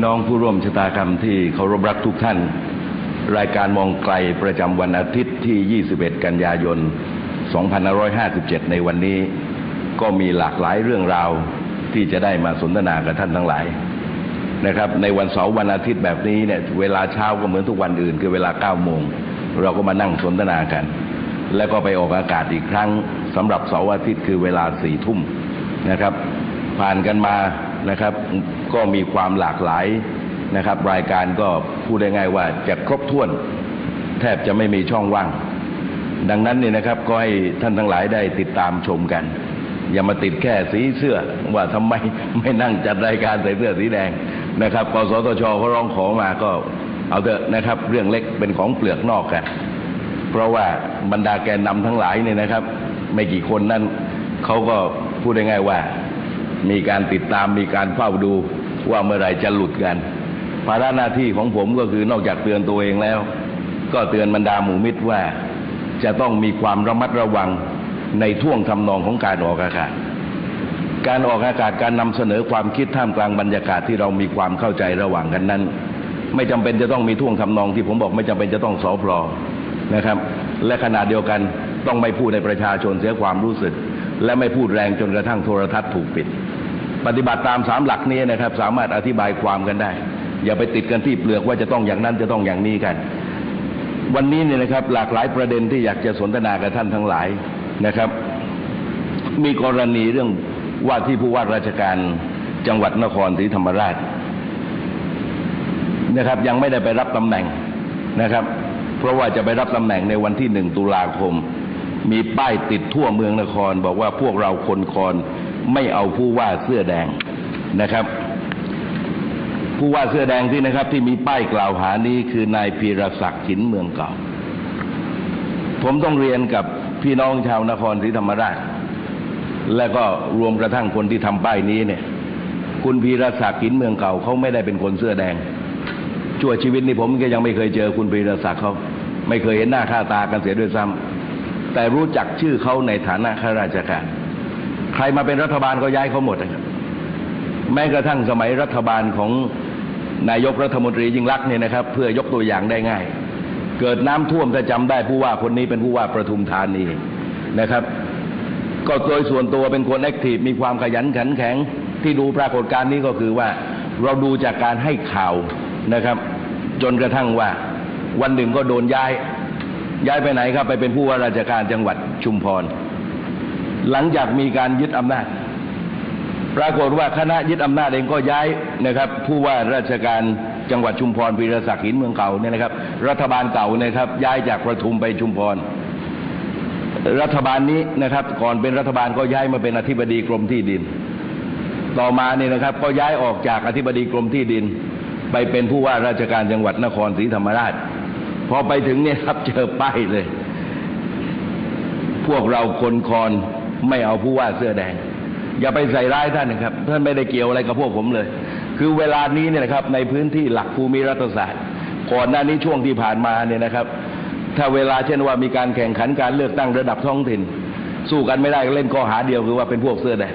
พี่น้องผู้ร่วมชะตากรรมที่เคารพรักทุกท่าน รายการมองไกลประจำวันอาทิตย์ที่ 21 กันยายน 2557 ในวันนี้ ก็มีหลากหลายเรื่องราวที่จะได้มาสนทนากับท่านทั้งหลายนะครับในวันเสาร์วันอาทิตย์แบบนี้เนี่ยเวลาเช้าก็เหมือนทุกวันอื่น คือเวลา9โมงเราก็มานั่งสนทนากัน แล้วก็ไปออกอากาศอีกครั้งสำหรับเสาร์อาทิตย์คือเวลาสี่ทุ่มนะครับ ผ่านกันมานะครับ ก็มีความหลากหลายนะครับ รายการก็พูดได้ง่ายว่าจะครบถ้วน แทบจะไม่มีช่องว่าง ดังนั้นเนี่ยนะครับก็ให้ท่านทั้งหลายได้ติดตามชมกัน อย่ามาติดแค่สีเสื้อว่าทำไมไม่นั่งจัดรายการใส่เสื้อสีแดงนะครับกสทชเขาร้องขอมาก็เอาเถอะนะครับ เรื่องเล็กเป็นของเปลือกนอกกันเพราะว่าบรรดาแกนนำทั้งหลายเนี่ยนะครับ ไม่กี่คนนั้นเขาก็พูดได้ง่ายว่า มีการติดตามมีการเฝ้าดู ว่าเมื่อไหรจะหลุดกัน ภาระหน้าที่ของผมก็คือนอกจากเตือนตัวเองแล้ว ก็เตือนบรรดาหมู่มิตรว่า จะต้องมีความระมัดระวังในท่วงทำนองของการออกอากาศ การออกอากาศการนำเสนอความคิดท่ามกลางบรรยากาศที่เรามีความเข้าใจระหว่างกันนั้น ไม่จำเป็นจะต้องมีท่วงทำนองที่ผมบอกไม่จำเป็นจะต้องสอพลอนะครับ และขนาดเดียวกันต้องไม่พูดในประชาชนเสียความรู้สึก และไม่พูดแรงจนกระทั่งโทรทัศน์ถูกปิด ปฏิบัติตามสามหลักนี้นะครับ สามารถอธิบายความกันได้ อย่าไปติดกันที่เปลือกว่าจะต้องอย่างนั้นจะต้องอย่างนี้กัน วันนี้เนี่ยนะครับ หลากหลายประเด็นที่อยากจะสนทนากับท่านทั้งหลายนะครับ มีกรณีเรื่องว่าที่ผู้ว่าราชการจังหวัดนครศรีธรรมราชนะครับ ยังไม่ได้ไปรับตำแหน่งนะครับ เพราะว่าจะไปรับตำแหน่งในวันที่หนึ่งตุลาคม มีป้ายติดทั่วเมืองนคร บอกว่าพวกเราคนคอน ไม่เอาผู้ว่าเสื้อแดงนะครับ ผู้ว่าเสื้อแดงที่นะครับ ที่มีป้ายกล่าวหานี้คือนายพีรศักดิ์ฉินเมืองเก่า ผมต้องเรียนกับพี่น้องชาวนครศรีธรรมราช และก็รวมกระทั่งคนที่ทำป้ายนี้เนี่ย คุณพีรศักดิ์หินเมืองเก่าเขาไม่ได้เป็นคนเสื้อแดงชั่วชีวิตนี้ผมก็ยังไม่เคยเจอคุณพีรศักดิ์เขาไม่เคยเห็นหน้าค่าตากันเสียด้วยซ้ำแต่รู้จักชื่อเขาในฐานะข้าราชการ รมาเป็นรัฐบาลก็ย้ายเขาหมดนะครับแม้กระทั่งสมัยรัฐบาลของนายกรัฐมนตรียิ่งรักษณ์เนี่ยนะครับ เพื่อยกตัวอย่างได้ง่าย เกิดน้ำท่วมถ้าจำได้ผู้ว่าคนนี้เป็นผู้ว่าประทุมธานีนะครับ ก็โดยส่วนตัวเป็นคนแอคทีฟมีความขยันขันแข็งที่ดูปรากฏการณ์นี้ก็คือว่าเราดูจากการให้ข่าวนะครับ จนกระทั่งว่าวันหนึ่งก็โดนย้าย ย้ายไปไหนครับ ไปเป็นผู้ว่าราชการจังหวัดชุมพร หลังจากมีการยึดอำนาจ ปรากฏว่าคณะยึดอำนาจเองก็ย้ายนะครับ ผู้ว่าราชการจังหวัดชุมพรพีรศักดิ์หินเมืองเก่าเนี่ยนะครับ รัฐบาลเก่านะครับ ย้ายจากประทุมไปชุมพร รัฐบาลนี้นะครับ ก่อนเป็นรัฐบาลก็ย้ายมาเป็นอธิบดีกรมที่ดิน ต่อมาเนี่ยนะครับ ก็ย้ายออกจากอธิบดีกรมที่ดิน ไปเป็นผู้ว่าราชการจังหวัดนครศรีธรรมราชพอไปถึงเนี่ยครับเจอป้ายเลย พวกเราคนคอน ไม่เอาผู้ว่าเสื้อแดง อย่าไปใส่ร้ายท่านนะครับ ท่านไม่ได้เกี่ยวอะไรกับพวกผมเลย คือเวลานี้เนี่ยนะครับในพื้นที่หลักภูมิรัฐศาสตร์ ก่อนหน้านี้ช่วงที่ผ่านมาเนี่ยนะครับ ถ้าเวลาเช่นว่ามีการแข่งขันการเลือกตั้งระดับท้องถิ่น สู้กันไม่ได้ก็เล่นข้อหาเดียวคือว่าเป็นพวกเสื้อแดง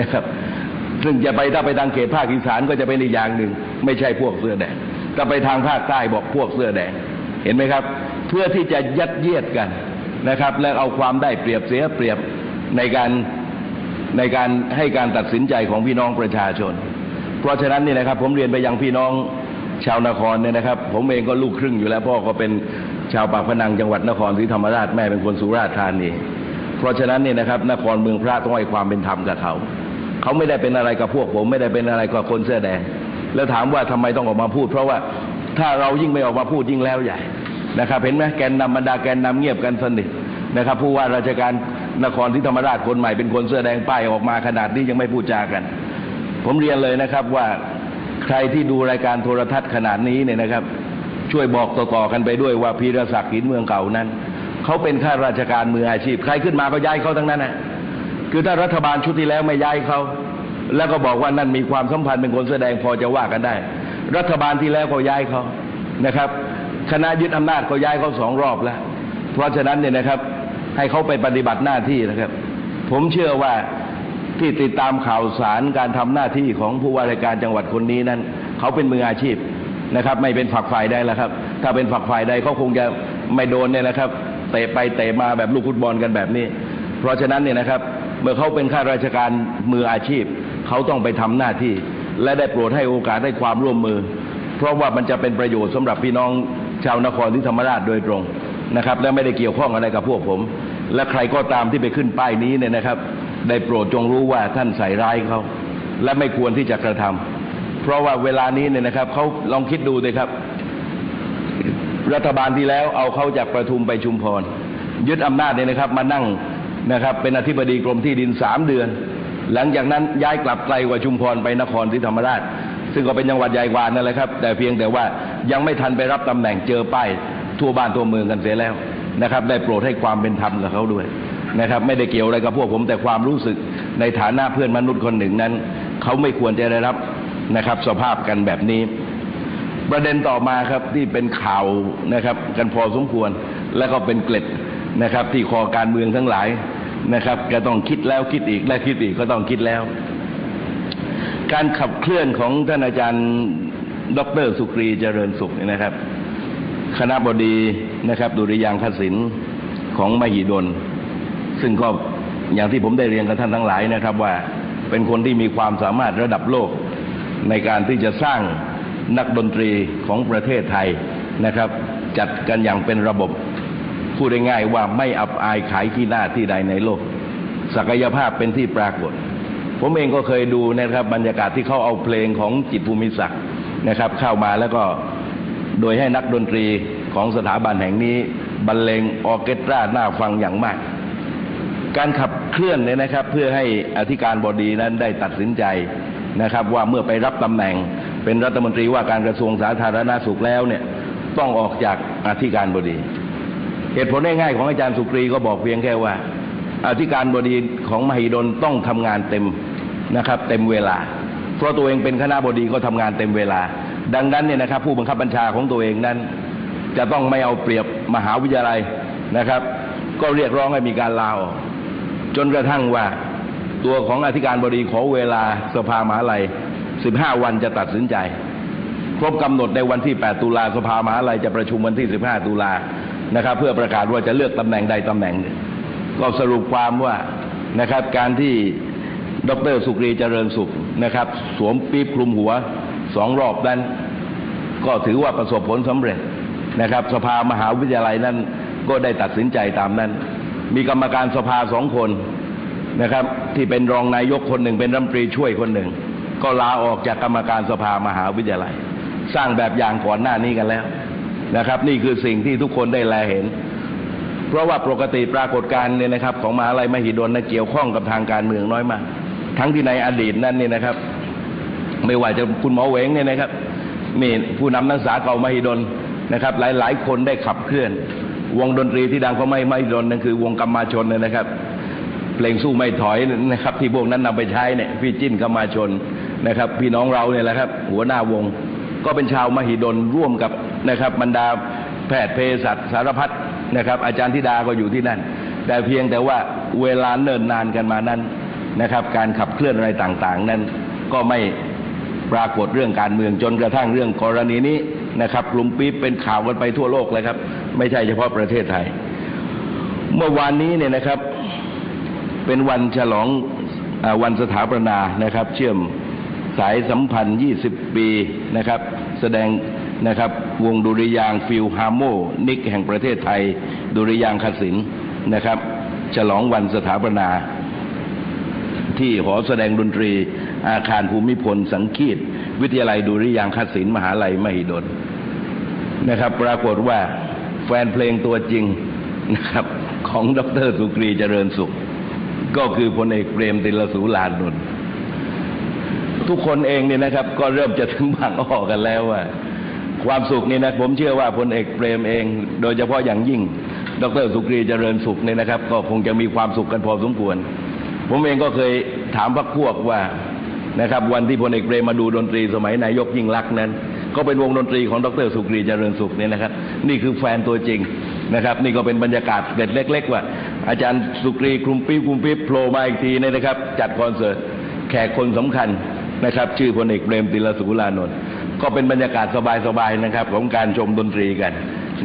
นะครับ ซึ่งจะไปถ้าไปทางเขตภาคอีสานก็จะเป็นอีกอย่างหนึ่งไม่ใช่พวกเสื้อแดงถ้าไปทางภาคใต้บอกพวกเสื้อแดงเห็นไหมครับ เพื่อที่จะยัดเยียดกันนะครับ และเอาความได้เปรียบเสียเปรียบ ในการในการให้การตัดสินใจของพี่น้องประชาชน เพราะฉะนั้นนี่นะครับ ผมเรียนไปยังพี่น้องชาวนครเนี่ยนะครับ ผมเองก็ลูกครึ่งอยู่แล้วพ่อก็เป็นชาวปากพนังจังหวัดนครศรีธรรมราชแม่เป็นคนสุราษฎร์ธานีเพราะฉะนั้นเนี่ยนะครับ นครเมืองพระต้องให้ความเป็นธรรมกับเขาเขาไม่ได้เป็นอะไรกับพวกผมไม่ได้เป็นอะไรกับคนเสื้อแดง แล้วถามว่าทำไมต้องออกมาพูด เพราะว่าถ้าเรายิ่งไม่ออกมาพูดยิ่งแล้วใหญ่นะครับ เห็นไหมแกนนำบรรดาแกนนำเงียบกันสนิทนะครับผู้ว่าราชการ นครศรีธรรมราชคนใหม่เป็นคนเสื้อแดงป้ายออกมาขนาดนี้ยังไม่พูดจากัน ผมเรียนเลยนะครับว่าใครที่ดูรายการโทรทัศน์ขนาดนี้เนี่ยนะครับ ช่วยบอกต่อๆกันไปด้วยว่าพีรศักดิ์หินเมืองเก่านั้นเขาเป็นข้าราชการมืออาชีพ ใครขึ้นมาก็ย้ายเขาทั้งนั้นนะคือถ้ารัฐบาลชุดที่แล้วไม่ย้ายเขาแล้วก็บอกว่านั่นมีความสัมพันธ์เป็นคนแสดงพอจะว่ากันได้ รัฐบาลที่แล้วก็ย้ายเขานะครับ คณะยึดอำนาจก็ย้ายเขาสองรอบแล้ว เพราะฉะนั้นเนี่ยนะครับ ให้เขาไปปฏิบัติหน้าที่นะครับ ผมเชื่อว่าที่ติดตามข่าวสารการทำหน้าที่ของผู้ว่าราชการจังหวัดคนนี้นั้น เขาเป็นมืออาชีพนะครับ ไม่เป็นฝักฝ่ายใดแล้วครับ ถ้าเป็นฝักฝ่ายใดเขาคงจะไม่โดนเนี่ยนะครับเตะไปเตะมาแบบลูกฟุตบอลกันแบบนี้ เพราะฉะนั้นเนี่ยนะครับ เมื่อเขาเป็นข้าราชการมืออาชีพ เขาต้องไปทำหน้าที่ และได้โปรดให้โอกาสให้ความร่วมมือ เพราะว่ามันจะเป็นประโยชน์สำหรับพี่น้องชาวนครที่ธรรมราชโดยตรงนะครับ และไม่ได้เกี่ยวข้องอะไรกับพวกผม และใครก็ตามที่ไปขึ้นป้ายนี้เนี่ยนะครับ ได้โปรดจงรู้ว่าท่านใส่ร้ายเขาและไม่ควรที่จะกระทำเพราะว่าเวลานี้เนี่ยนะครับเขาลองคิดดูเลยครับ รัฐบาลที่แล้วเอาเขาจากประทุมไปชุมพร ยึดอำนาจเนี่ยนะครับ มานั่งนะครับ เป็นอธิบดีกรมที่ดินสามเดือน หลังจากนั้นย้ายกลับไกลกว่าชุมพรไปนครศรีธรรมราช ซึ่งก็เป็นจังหวัดใหญ่กว่านั่นแหละครับ แต่เพียงแต่ว่ายังไม่ทันไปรับตำแหน่งเจอป้ายทั่วบ้านทั่วเมืองกันเสียแล้ว นะครับ ได้โปรดให้ความเป็นธรรมกับเขาด้วยนะครับ ไม่ได้เกี่ยวอะไรกับพวกผมแต่ความรู้สึกในฐานะเพื่อนมนุษย์คนหนึ่งนั้น เขาไม่ควรจะได้รับนะครับ สภาพกันแบบนี้ ประเด็นต่อมาครับที่เป็นข่าวนะครับ กันพอสมควรและก็เป็นเกล็ดนะครับ ที่คอการเมืองทั้งหลายนะครับ ก็ต้องคิดแล้วคิดอีกและคิดอีกก็ต้องคิดแล้ว การขับเคลื่อนของท่านอาจารย์ ดรสุกรีเจริญสุขนะครับ คณะบดีนะครับดุริยางคศิลป์ของมหิดล ซึ่งก็อย่างที่ผมได้เรียนกับท่านทั้งหลายนะครับว่าเป็นคนที่มีความสามารถระดับโลกในการที่จะสร้างนักดนตรีของประเทศไทยนะครับ จัดกันอย่างเป็นระบบ พูดง่ายๆว่าไม่อับอายขายขี้หน้าที่ใดในโลก ศักยภาพเป็นที่ปรากฏ ผมเองก็เคยดูนะครับบรรยากาศที่เขาเอาเพลงของจิตภูมิศักดิ์นะครับ เข้ามาแล้วก็ โดยให้นักดนตรีของสถาบันแห่งนี้บรรเลงออเคสตราหน้าฟังอย่างมาก การขับเคลื่อนเนี่ยนะครับ เพื่อให้อธิการบดีนั้นได้ตัดสินใจนะครับ ว่าเมื่อไปรับตำแหน่ง เป็นรัฐมนตรีว่าการกระทรวงสาธารณาสุขแล้วเนี่ยต้องออกจากอธิการบดี เหตุผลง่ายๆของอาจารย์สุกรีก็บอกเพียงแค่ว่า อธิการบดีของมหิดลต้องทำงานเต็มนะครับ เต็มเวลา เพราะตัวเองเป็นคณะบดีก็ทำงานเต็มเวลา ดังนั้นเนี่ยนะครับผู้บังคับบัญชาของตัวเองนั้น จะต้องไม่เอาเปรียบมหาวิทยาลัยนะครับ ก็เรียกร้องให้มีการลาออกจนกระทั่งว่าตัวของอธิการบดีขอเวลาสภามหาลัย 15 วันจะตัดสินใจ ครบกำหนดในวันที่ 8 ตุลาสภามหาลัยจะประชุมวันที่ 15 ตุลานะครับ เพื่อประกาศว่าจะเลือกตำแหน่งใดตำแหน่งหนึ่งก็สรุปความว่านะครับการที่ดรสุกรีเจริญสุขนะครับ สวมปี๊บคลุมหัว สองรอบนั้น ก็ถือว่าประสบผลสำเร็จนะครับ สภามหาวิทยาลัยนั้นก็ได้ตัดสินใจตามนั้น มีกรรมการสภาสองคนนะครับ ที่เป็นรองนายกคนหนึ่งเป็นรัฐมนตรีช่วยคนหนึ่ง ก็ลาออกจากกรรมการสภามหาวิทยาลัย สร้างแบบอย่างก่อนหน้านี้กันแล้วนะครับ นี่คือสิ่งที่ทุกคนได้แลเห็น เพราะว่าปกติปรากฏการณ์เนี่ยนะครับ ของมหาลัยมหิดลนั้นเกี่ยวข้องกับทางการเมืองน้อยมาก ทั้งที่ในอดีตนั้นเนี่ยนะครับ ไม่ว่าจะคุณหมอเวงเนี่ยนะครับนี่ผู้นำนักศึกษาเก่ามหิดลนะครับ หลายๆ คนได้ขับเคลื่อน วงดนตรีที่ดังของไม่ไมหิดลนั่นคือ วงกรรมาชนเนี่ยนะครับ เพลงสู้ไม่ถอยนะครับ ที่พวกนั้นนำไปใช้เนี่ยพี่จิ้นกรรมาชนนะครับ พี่น้องเราเนี่ยแหละครับ หัวหน้าวงก็เป็นชาวมหิดลร่วมกับนะครับบรรดาแพทย์เภสัชสารพัดนะครับ อาจารย์ธิดาก็อยู่ที่นั่น แต่เพียงแต่ว่าเวลาเนิ่นนานกันมานั้นนะครับ การขับเคลื่อนอะไรต่างๆ นั้นก็ไม่ ปรากฏเรื่องการเมืองจนกระทั่งเรื่องกรณีนี้นะครับกลุ่มปี๊บเป็นข่าวกันไปทั่วโลกเลยครับ ไม่ใช่เฉพาะประเทศไทย เมื่อวานนี้เนี่ยนะครับ เป็นวันฉลองอวันสถาปนานะครับ เชื่อมสายสัมพันธ์ 20 ปีนะครับ แสดงนะครับวงดุริยางฟิลฮาร์โมนิกแห่งประเทศไทย ดุริยางคศิลป์นะครับ ฉลองวันสถาปนา ที่หอแสดงดนตรี อาคารภูมิพลสังคีต วิทยาลัยดุริยางคศิลป์มหาลัยมหิดลนะครับ ปรากฏว่าแฟนเพลงตัวจริงนะครับ ของดรสุกรีเจริญสุข ก็คือพลเอกเปรมติลสูลานนท์ทุกคนเองเนี่ยนะครับ ก็เริ่มจะถึงบางอ้อกันแล้วว่า ความสุขนี่นะผมเชื่อว่าพลเอกเปรมเอง โดยเฉพาะอย่างยิ่ง ดรสุกรีเจริญสุขเนี่ยนะครับ ก็คงจะมีความสุขกันพอสมควร ผมเองก็เคยถามพรรคพวกว่า นะครับ วันที่พลเอกเปรมมาดูดนตรีสมัยนายกยิ่งลักษณ์นั้น ก็เป็นวงดนตรีของดรสุกรีเจริญสุขเนี่ยนะครับ นี่คือแฟนตัวจริงนะครับ นี่ก็เป็นบรรยากาศเด็ดเล็ก ๆ ว่า อาจารย์สุกรีคลุมปี๊บคลุมปี๊บโผล่มาอีกทีเนยนะครับ จัดคอนเสิร์ตแขกคนสำคัญนะครับ ชื่อพลเอกเปรมติลสุรานนท์ก็เป็นบรรยากาศสบายๆนะครับ ของการชมดนตรีกัน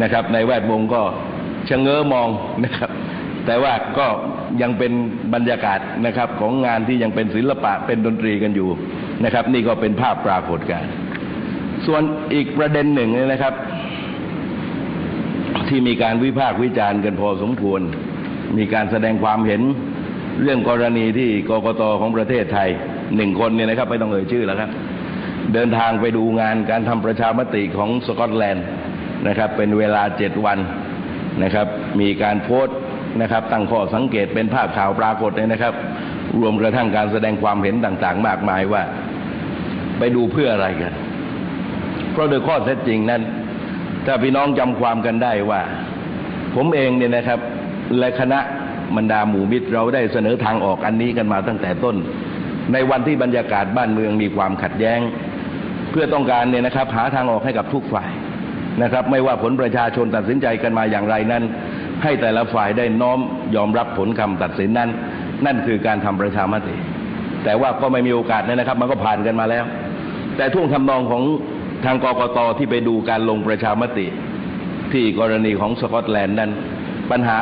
นะครับ ในแวดวงก็ชะเง้อมองนะครับ แต่ว่าก็ ยังเป็นบรรยากาศนะครับของงานที่ยังเป็นศิลปะเป็นดนตรีกันอยู่นะครับ นี่ก็เป็นภาพปรากฏการณ์ส่วนอีกประเด็นหนึ่งเนี่ยนะครับ ที่มีการวิพากษ์วิจารณ์กันพอสมควร มีการแสดงความเห็นเรื่องกรณีที่กกตของประเทศไทยหนึ่งคนเนี่ยนะครับไม่ต้องเอ่ยชื่อแล้วครับ เดินทางไปดูงานการทำประชามติของสกอตแลนด์นะครับ เป็นเวลาเจ็ดวันนะครับ มีการโพสต์ นะครับตั้งข้อสังเกตเป็นภาพข่าวปรากฏเลยนะครับ รวมกระทั่งการแสดงความเห็นต่างๆ มากมายว่า ไปดูเพื่ออะไรกัน เพราะโดยข้อเท็จจริงนั้น ถ้าพี่น้องจำความกันได้ว่า ผมเองเนี่ยนะครับ และคณะบรรดาหมู่มิตรเราได้เสนอทางออกอันนี้กันมาตั้งแต่ต้น ในวันที่บรรยากาศบ้านเมืองมีความขัดแย้ง เพื่อต้องการเนี่ยนะครับ หาทางออกให้กับทุกฝ่ายนะครับ ไม่ว่าผลประชาชนตัดสินใจกันมาอย่างไรนั้น ให้แต่ละฝ่ายได้น้อมยอมรับผลคำตัดสินนั้น นั่นคือการทำประชามติ แต่ว่าก็ไม่มีโอกาสเนี่ยนะครับ มันก็ผ่านกันมาแล้ว แต่ท่วงทำนองของทางกกตที่ไปดูการลงประชามติ ที่กรณีของสกอตแลนด์นั้น ปัญหา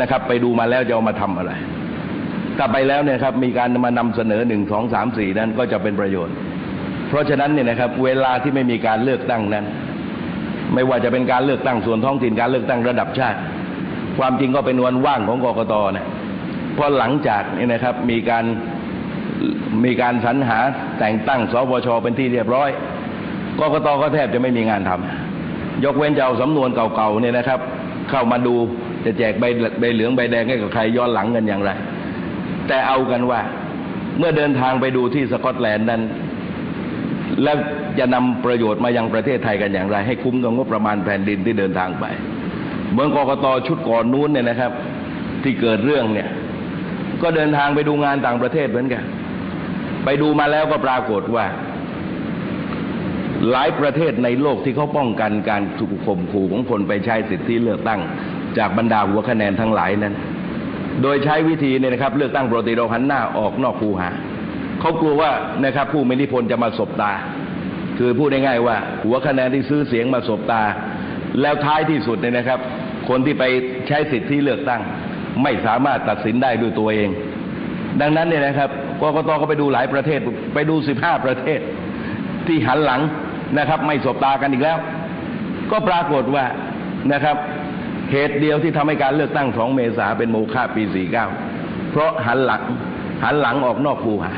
นะครับไปดูมาแล้วจะเอามาทำอะไร ถ้าไปแล้วเนี่ยครับมีการมานำเสนอหนึ่งสองสามสี่นั้นก็จะเป็นประโยชน์ เพราะฉะนั้นเนี่ยนะครับเวลาที่ไม่มีการเลือกตั้งนั้น ไม่ว่าจะเป็นการเลือกตั้งส่วนท้องถิ่นการเลือกตั้งระดับชาติ ความจริงก็เป็นวันว่างของกกตนะเพราะหลังจากนี่นะครับมีการมีการสรรหาแต่งตั้งสวชเป็นที่เรียบร้อยกกตก็แทบจะไม่มีงานทำยกเว้นจะเอาสำนวนเก่าๆเนี่ยนะครับ เข้ามาดูจะแจกใบใบเหลืองใบแดงให้กับใครย้อนหลังกันอย่างไร แต่เอากันว่าเมื่อเดินทางไปดูที่สกอตแลนด์นั้น แล้วจะนำประโยชน์มายังประเทศไทยกันอย่างไร ให้คุ้มกับงบประมาณแผ่นดินที่เดินทางไป เหมืองกกตชุดก่อนนู้นเนี่ยนะครับ ที่เกิดเรื่องเนี่ย ก็เดินทางไปดูงานต่างประเทศเหมือนกัน ไปดูมาแล้วก็ปรากฏว่า หลายประเทศในโลกที่เขาป้องกันการถูกข่มขู่ของคนไปใช้สิทธิเลือกตั้ง จากบรรดาหัวคะแนนทั้งหลายนั้น โดยใช้วิธีเนี่ยนะครับ เลือกตั้งปกติเราหันหน้าออกนอกคูหาเขากลัวว่านะครับ ผู้มีอิทธิพลจะมาสบตา คือพูดง่ายๆว่า หัวคะแนนที่ซื้อเสียงมาสบตาแล้วท้ายที่สุดเนี่ยนะครับ คนที่ไปใช้สิทธิเลือกตั้ง ไม่สามารถตัดสินได้ด้วยตัวเอง ดังนั้นเนี่ยนะครับกกตก็ไปดูหลายประเทศไปดู 15 ประเทศ ที่หันหลังนะครับ ไม่สบตากันอีกแล้ว ก็ปรากฏว่านะครับเหตุเดียวที่ทำให้การเลือกตั้ง 2 เมษาเป็นโมฆะปี 49 เพราะหันหลังหันหลังออกนอกคูหา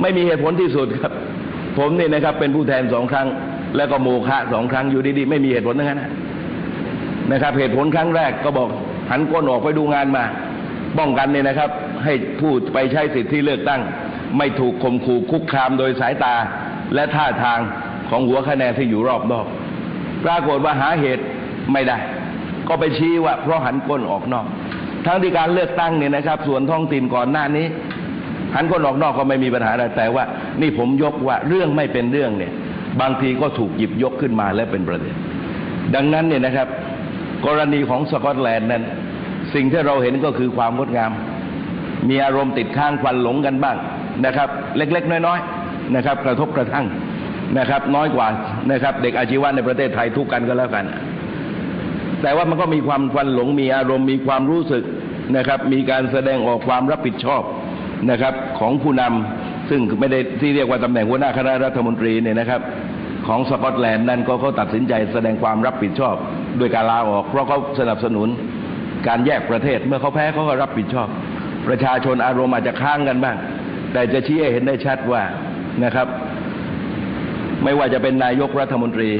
ไม่มีเหตุผลที่สุดครับ ผมนี่นะครับเป็นผู้แทนสองครั้ง แล้วก็โมฆะสองครั้งอยู่ดีๆ ไม่มีเหตุผลทั้งนั้น นะครับ เหตุผลครั้งแรกก็บอกหันก้นออกไปดูงานมาป้องกันเนี่ยนะครับ ให้ผู้ไปใช้สิทธิเลือกตั้ง ไม่ถูกข่มขู่คุกคามโดยสายตาและท่าทางของหัวคะแนนที่อยู่รอบนอกปรากฏว่าหาเหตุไม่ได้ ก็ไปชี้ว่าเพราะหันก้นออกนอก ทั้งที่การเลือกตั้งเนี่ยนะครับ ส่วนท้องถิ่นก่อนหน้านี้ หันก้นออกนอกก็ไม่มีปัญหาอะไรแต่ว่า นี่ผมยกว่าเรื่องไม่เป็นเรื่องเนี่ย บางทีก็ถูกหยิบยกขึ้นมาและเป็นประเด็นดังนั้นเนี่ยนะครับ กรณีของสกอตแลนด์นั้น สิ่งที่เราเห็นก็คือความงดงาม มีอารมณ์ติดข้างควันหลงกันบ้างนะครับ เล็กๆ น้อยๆนะครับ กระทบกระทั่งนะครับ น้อยกว่านะครับ เด็กอาชีวะในประเทศไทยทุกกันก็แล้วกัน แต่ว่ามันก็มีความควันหลงมีอารมณ์มีความรู้สึกนะครับ มีการแสดงออกความรับผิดชอบนะครับ ของผู้นำซึ่งไม่ได้ที่เรียกว่าตำแหน่งหัวหน้าคณะรัฐมนตรีเนี่ยนะครับ ของสกอตแลนด์นั่นก็เขาตัดสินใจแสดงความรับผิดชอบ โดยการลาออก เพราะเขาสนับสนุนการแยกประเทศ เมื่อเขาแพ้เขาก็รับผิดชอบ ประชาชนอารมณ์อาจจะค้างกันบ้าง แต่จะชี้ให้เห็นได้ชัดว่านะครับ ไม่ว่าจะเป็นนายกรัฐมนตรี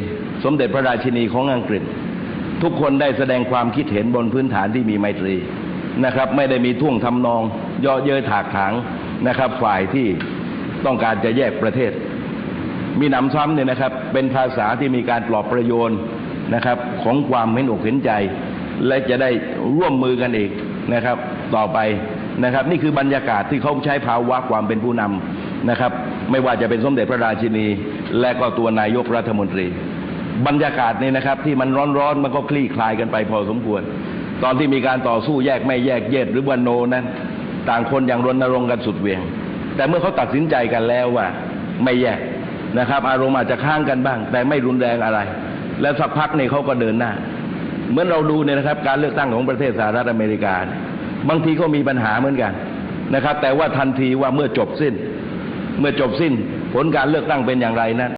สมเด็จพระราชินีของอังกฤษ ทุกคนได้แสดงความคิดเห็นบนพื้นฐานที่มีไมตรีนะครับ ไม่ได้มีท่วงทำนองเย่อเย้ยถากถางนะครับ ฝ่ายที่ต้องการจะแยกประเทศ มีหนำซ้ำเนี่ยนะครับ เป็นภาษาที่มีการปลอบประโยชน์ นะครับ ของความเห็นอกเห็นใจ และจะได้ร่วมมือกันอีกนะครับ ต่อไปนะครับ นี่คือบรรยากาศที่เขาใช้ภาวะความเป็นผู้นำนะครับ ไม่ว่าจะเป็นสมเด็จพระราชินี และก็ตัวนายกรัฐมนตรี บรรยากาศนี่นะครับ ที่มันร้อนๆมันก็คลี่คลายกันไปพอสมควร ตอนที่มีการต่อสู้แยกไม่แยกเย็ดหรือว่าโนนั้น ต่างคนอย่างรณรงค์กันสุดเหวียง แต่เมื่อเขาตัดสินใจกันแล้วว่าไม่แยกนะครับ อารมณ์อาจจะค้างกันบ้าง แต่ไม่รุนแรงอะไร แล้วสักพักนี่เขาก็เดินหน้า เหมือนเราดูเนี่ยนะครับ การเลือกตั้งของประเทศสหรัฐอเมริกา บางทีก็มีปัญหาเหมือนกันนะครับ แต่ว่าทันทีว่าเมื่อจบสิ้น เมื่อจบสิ้น ผลการเลือกตั้งเป็นอย่างไรนั้น